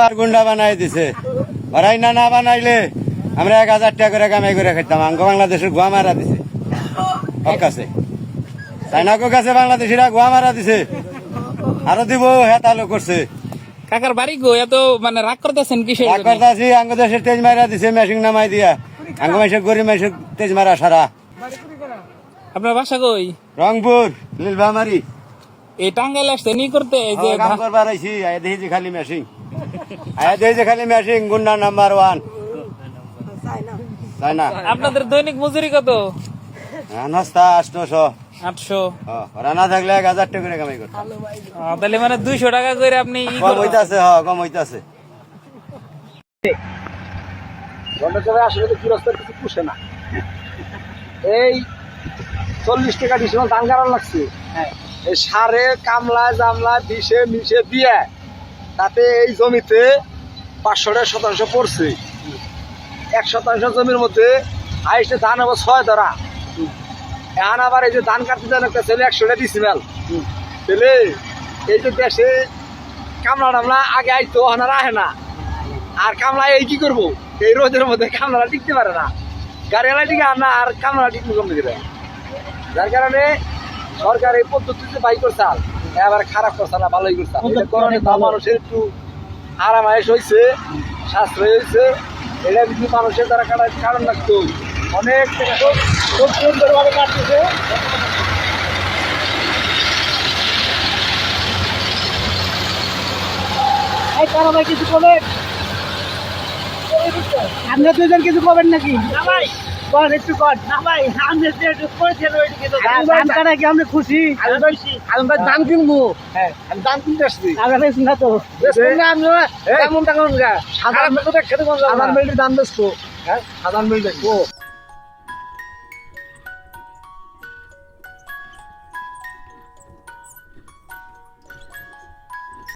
বার গুন্ডা বানাই দিছে। ওরাই না না বানাইলে আমরা এক হাজার টাকা করে কামাই করে খেতাম আঙ্গ বাংলাদেশের গোয়া মারা দিছে। ওর কাছে চাইনাকো কাছে বাংলাদেশিরা গোয়া মারা দিছে। আরও দিব হ্যাঁ তাহলে করছে। কাকার বাড়ি গো এত মানে রাগ করতেছেন কিসের জন্য? করতাছি আঙ্গ দেশের তেজ মারা দিছে মেশিন নামাই দিয়া। আঙ্গ মাসের গরিব মাসের তেজ মারা সারা। আপনার বাসা কই? রংপুর নীলবামারি এই টাঙ্গাইল আসছে নি করতে? এই যে কাম করবার আইছি আয়া দেখি যে খালি মেশিন আয়া দেখি যে খালি মেশিন গুন্ডা নাম্বার ওয়ান তাই না? আপনাদের দৈনিক মজুরি কত? নস্তা আটশোশো আটশো। রানা থাকলে এক হাজার টাকা করে কামাই করতাম। তাহলে মানে দুইশো টাকা করে আপনি কম। হইতাছে হ কম হইতাছে। গন্ডাচরে আসলে তো কিরস্তার কিছু পুষে না। এই চল্লিশ টাকা কাটার লাগছে। এই সারে কামলায় জামলায় বিষে মিশে দিয়ে তাতে এই জমিতে পাঁচশো টাকা শতাংশ পড়ছে। এক শতাংশ জমির মধ্যে হাইস্টে ধান হব ছয় ধরা। এখন আবার এই যে ধান কাটতে দেন একটা ছেলে একশো টাকা ডিসিমেল ছেলে, এই যে দেশে কামলা টামলা আগে আইতো ওখানে আহে না। আর কামলা এই কি করব? এই রোদের মধ্যে কামলা টিকতে পারে না। গাড়িওয়ালা টিকে আর না, আর কামলা টিকতে কমে দিবে যার কারণে সরকার এই পদ্ধতিতে বাই করছে আর। এবার খারাপ করছে না ভালোই করছে এটা কারণে তো মানুষের একটু আরাম আয়েস হয়েছে সাশ্রয় হয়েছে এটা কিন্তু মানুষের দ্বারা কাটার কারণ লাগতো অনেক খুব সুন্দরভাবে কাটতেছে। এই কারও ভাই কিছু করবেন? আমরা দুজন কিছু করবেন নাকি? ভাই। কর একটু কর। না ভাই আমি একটু করেছেন ওই দিকে তো ধান কাটা কি আমরা খুশি? আমি ভাই ধান কিনবো। হ্যাঁ। আমি ধান কিনতে আসছি। আমরা বেশি না তো। আমরা কেমন টাকা সাধারণ মিলিটারি দাম বেচবো হ্যাঁ সাধারণ মিলিটারি ও